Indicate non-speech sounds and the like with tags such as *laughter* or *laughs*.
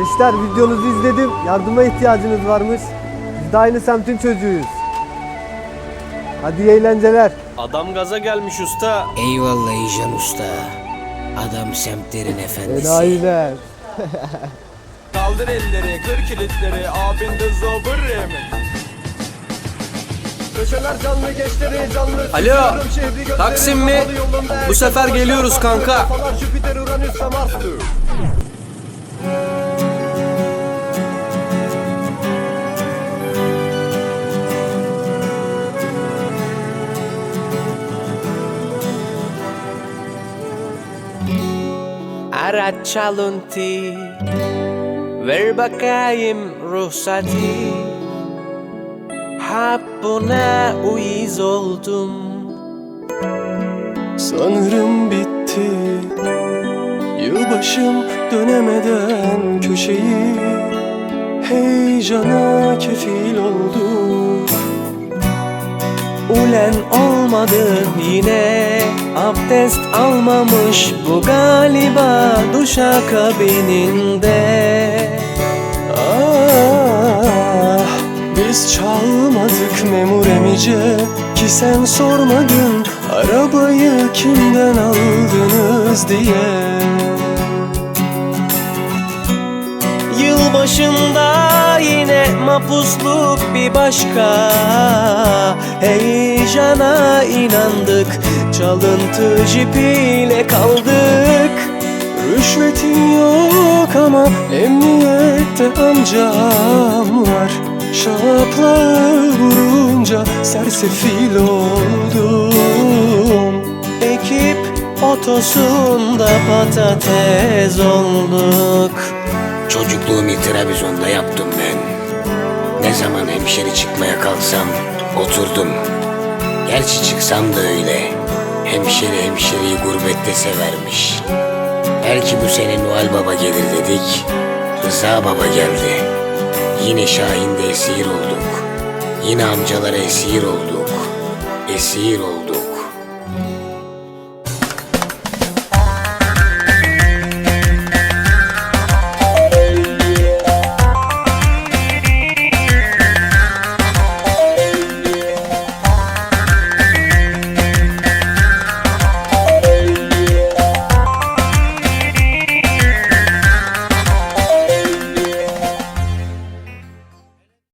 Gençler videonuzu izledim. Yardıma ihtiyacınız varmış. Biz de aynı semtin çocuğuyuz. Hadi iyi eğlenceler. Adam gaza gelmiş usta. Eyvallah İjan Usta. Adam semtlerin efendisi. Enayiler. *laughs* Kaldır elleri, kır kilitleri, abin de zobırım. Köşeler canlı gençleri canlı. Alo, Taksim mi? Bu sefer geliyoruz kanka. Jüpiter, Uranüs ve Mars'tır. Araç çalıntı Ver bakayım ruhsatı Ha buna uyuz oldum Sanırım bitti Yılbaşım dönemeden köşeyi Heyecana kefil olduk Ulen olmadı yine. Abdest almamış bu galiba Duşa kabininde. Ah, biz çalmadık memur emice Ki sen sormadın arabayı kimden aldınız diye. Yılbaşında yine mapusluk bir başka. Heyecana inandık Çalıntı jipiyle kaldık. Rüşvetin yok ama emniyette amcam var. Şapla vurunca sersefil oldum. Ekip otosunda patates olduk Çocukluğumu Trabzon'da yaptım ben. Ne zaman hemşeri çıkmaya kalksam oturdum. Gerçi çıksam da öyle. Hemşeri hemşeriyi gurbette severmiş. Belki bu sene Noel Baba gelir dedik. Rıza Baba geldi. Yine Şahin'de esir olduk. Yine amcalara esir olduk. Esir olduk.